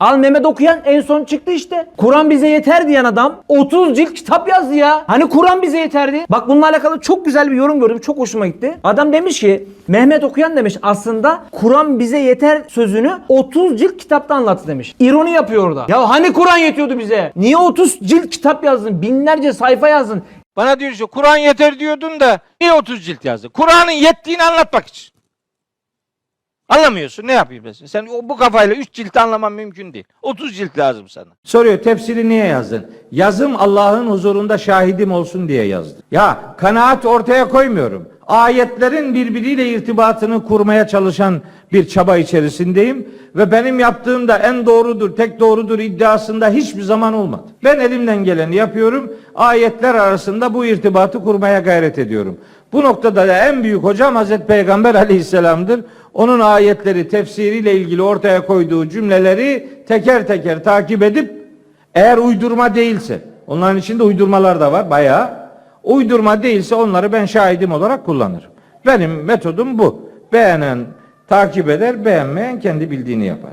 Al Mehmet okuyan en son çıktı işte. Kur'an bize yeter diyen adam 30 cilt kitap yazdı ya. Hani Kur'an bize yeterdi. Bak bununla alakalı çok güzel bir yorum gördüm. Çok hoşuma gitti. Adam demiş ki Mehmet okuyan demiş aslında Kur'an bize yeter sözünü 30 cilt kitapta anlattı demiş. İroni yapıyor orada. Ya hani Kur'an yetiyordu bize? Niye 30 cilt kitap yazdın? Binlerce sayfa yazdın. Bana diyor işte Kur'an yeter diyordun da niye 30 cilt yazdın? Kur'an'ın yettiğini anlatmak için. Anlamıyorsun ne yapayım ben? Sen bu kafayla 3 cilt anlaman mümkün değil. 30 cilt lazım sana. Soruyor tefsiri niye yazdın? Yazım Allah'ın huzurunda şahidim olsun diye yazdım. Ya kanaat ortaya koymuyorum. Ayetlerin birbiriyle irtibatını kurmaya çalışan bir çaba içerisindeyim ve benim yaptığım da en doğrudur, tek doğrudur iddiasında hiçbir zaman olmadı. Ben elimden geleni yapıyorum. Ayetler arasında bu irtibatı kurmaya gayret ediyorum. Bu noktada da en büyük hocam Hazreti Peygamber Aleyhisselam'dır. Onun ayetleri tefsiriyle ilgili ortaya koyduğu cümleleri teker teker takip edip eğer uydurma değilse, onların içinde uydurmalar da var bayağı. Uydurma değilse onları ben şahidim olarak kullanırım. Benim metodum bu. Beğenen takip eder, beğenmeyen kendi bildiğini yapar.